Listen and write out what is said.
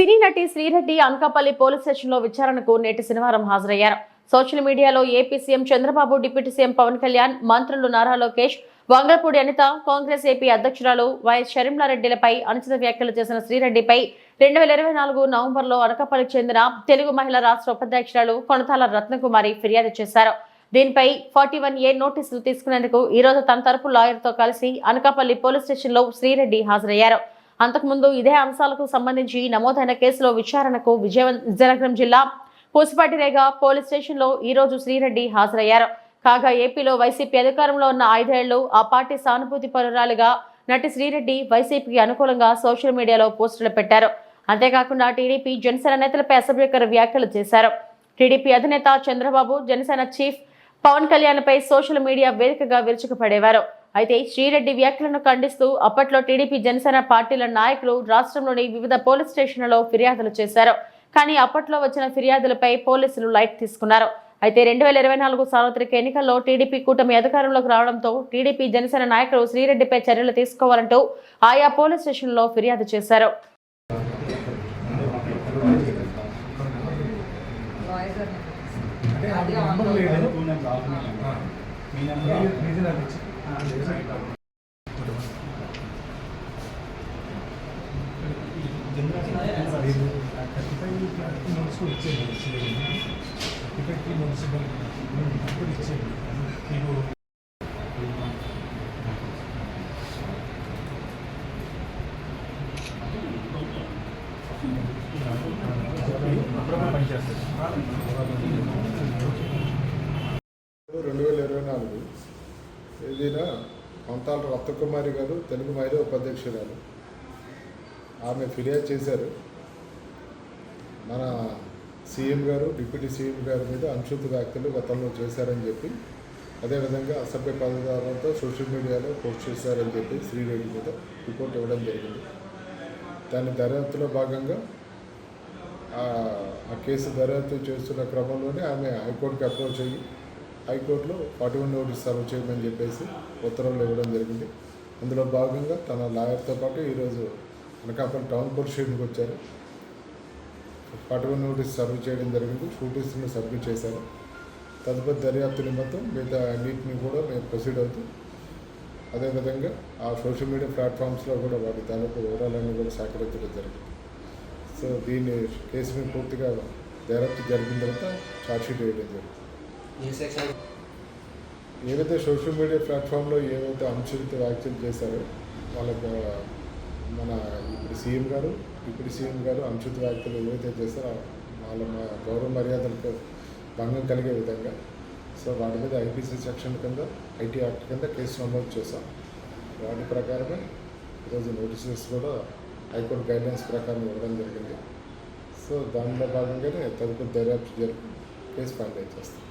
సినీ నటి శ్రీరెడ్డి అనకాపల్లి పోలీస్ స్టేషన్లో విచారణకు నేటి శనివారం హాజరయ్యారు. సోషల్ మీడియాలో AP CM Chandrababu deputy CM Pawan Kalyan మంత్రులు నారా లోకేష్ వంగపూడి అనిత కాంగ్రెస్ ఏపీ అధ్యక్షురాలు వైఎస్ షర్మిలారెడ్డిలపై అనుచిత వ్యాఖ్యలు చేసిన శ్రీరెడ్డిపై రెండు వేల ఇరవై నాలుగు నవంబర్లో అనకాపల్లికి చెందిన తెలుగు మహిళా రాష్ట్ర ఉపాధ్యక్షురాలు కొనతాల రత్నకుమారి ఫిర్యాదు చేశారు. దీనిపై ఫార్టీ వన్ ఏ నోటీసులు తీసుకునేందుకు ఈరోజు తన తరపు లాయర్తో కలిసి అనకాపల్లి పోలీస్ స్టేషన్లో శ్రీరెడ్డి హాజరయ్యారు. అంతకుముందు ఇదే అంశాలకు సంబంధించి నమోదైన కేసులో విచారణకు విజయవ- విజయనగరం జిల్లా పూసిపాటిరేగ పోలీస్ స్టేషన్లో ఈ రోజు శ్రీరెడ్డి హాజరయ్యారు. కాగా ఏపీలో వైసీపీ అధికారంలో ఉన్న ఐదేళ్ళు ఆ పార్టీ సానుభూతి పరురాలుగా నటి శ్రీరెడ్డి వైసీపీకి అనుకూలంగా సోషల్ మీడియాలో పోస్టులు పెట్టారు. అంతేకాకుండా టీడీపీ జనసేన నేతలపై అసభ్యకర వ్యాఖ్యలు చేశారు. టీడీపీ అధినేత చంద్రబాబు జనసేన చీఫ్ పవన్ కళ్యాణ్పై సోషల్ మీడియా వేదికగా విరుచుకుపడేవారు. అయితే శ్రీరెడ్డి వ్యాఖ్యలను ఖండిస్తూ అప్పట్లో టీడీపీ జనసేన పార్టీల నాయకులు రాష్ట్రంలోని వివిధ పోలీస్ స్టేషన్లలో ఫిర్యాదులు చేశారు. కానీ అప్పట్లో వచ్చిన ఫిర్యాదులపై పోలీసులు లైట్ తీసుకున్నారు. అయితే రెండు వేల ఇరవై నాలుగు సార్వత్రిక ఎన్నికల్లో టీడీపీ కూటమి అధికారంలోకి రావడంతో టీడీపీ జనసేన నాయకులు శ్రీరెడ్డిపై చర్యలు తీసుకోవాలంటూ ఆయా పోలీస్ స్టేషన్లో ఫిర్యాదు చేశారు. నెంబర్ మీ నెంబర్ రీజన్ అది ఇచ్చి మీకు పనిచేస్తుంది తేదీన కొంతాల రత్నకుమారి గారు తెలుగు మహిళా ఉపాధ్యక్షురాలు ఆమె ఫిర్యాదు చేశారు. మన సీఎం గారు డిప్యూటీ సీఎం గారి మీద అనుచిత వ్యాఖ్యలు గతంలో చేశారని చెప్పి అదేవిధంగా అసభ్య పదజాలంతో సోషల్ మీడియాలో పోస్ట్ చేశారని చెప్పి శ్రీరెడ్డి మీద రిపోర్ట్ ఇవ్వడం జరిగింది. దాని దర్యాప్తులో భాగంగా ఆ- ఆ కేసు దర్యాప్తు చేస్తున్న క్రమంలోనే ఆమె హైకోర్టుకి అప్రోచ్ అయ్యి హైకోర్టులో ఫార్టీ వన్ నోటీస్ సర్వ్ చేయమని చెప్పేసి ఉత్తర్వులు ఇవ్వడం జరిగింది. అందులో భాగంగా తన లాయర్తో పాటు ఈరోజు అనకాపల్లి టౌన్ కోర్ట్ వచ్చారు. ఫార్టీ వన్ నోటీస్ సర్వ్ చేయడం జరిగింది. షూటీస్ని సబ్మిట్ చేశారు. తదుపరి దర్యాప్తు నిమిత్తం మిగతా అన్నింటినీ కూడా మేము ప్రొసీడ్ అవుతూ అదేవిధంగా ఆ సోషల్ మీడియా ప్లాట్ఫామ్స్లో కూడా వాటి తాలూకు వివరాలన్నీ కూడా సేకరించడం జరిగింది. సో దీన్ని కేసుని పూర్తిగా దర్యాప్తు జరిగిన తర్వాత ఛార్జ్షీట్ వేయడం జరిగింది. ఏవైతే సోషల్ మీడియా ప్లాట్ఫామ్లో ఏవైతే అంశాలతో వ్యాఖ్యలు చేశారో వాళ్ళకు మన ఇప్పుడు సీఎం గారు ఇప్పుడు సీఎం గారు అంశుత్ వ్యాఖ్యలు ఏవైతే చేస్తారో వాళ్ళ గౌరవ మర్యాదలకు భంగం కలిగే విధంగా సో వాటి మీద ఐపీసీ సెక్షన్ కింద ఐటీ యాక్ట్ కింద కేసు నమోదు చేశాం. వాటి ప్రకారమే ఈరోజు నోటీసెస్ కూడా హైకోర్టు గైడ్లైన్స్ ప్రకారం ఇవ్వడం జరిగింది. సో దానిలో భాగంగానే తదుపరి దర్యాప్తు జరిపి కేసు ఫైల్ చేస్తాం.